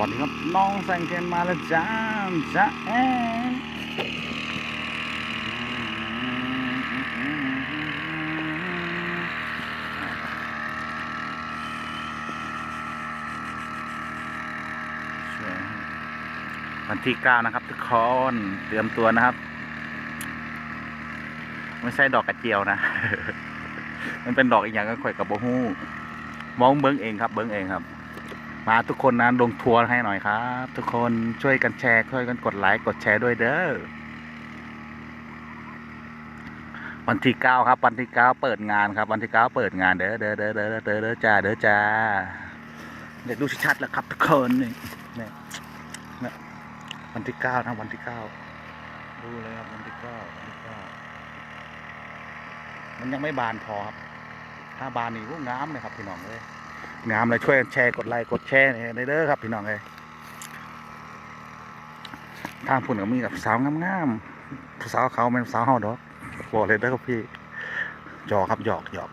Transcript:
วัสดีครับ น้องแซงเกนมาแล้วจ้าจ้าเอ๊วันที่เก้านะครับทุกคนเตรียมตัวนะครับ ไม่ใช่ดอกกระเจียวนะ มันเป็นดอกอีกอย่างก็ข่อยกับโบฮู้มองเบิ้งเองครับ เบิ้งเองครับ มาทุกคนนะลงทัวร์ให้หน่อยครับ ทุกคนช่วยกันแชร์ช่วยกันกดไลค์กดแชร์ด้วยเด้อวันที่เก้าครับ วันที่เก้าเปิดงานครับ วันที่เก้าเปิดงานเด้อเด้อเด้อเด้อเด้อเด้อเด้อจ้าเด้อจ้าเด็กดูชัดๆแล้วครับทุกคนนี่เนี่ยเนี่วันที่เก้านะวันที่เก้าดูเลยครับวันที่เก้าวันที่เก้ามันยังไม่บานพอครับ ถ้าบานนี่ก็งามเลยครับพี่น้องเลย งามเลยช่วยแชร์กดไลค์กดแชร์ในเด้อครับพี่น้องเลยทางพุ่นก็มีกับสาวงามๆผู้สาวเขาเป็นสาวเฮาดอกบอกเลยเด้อครับพี่หยอกครับหยอกหยอก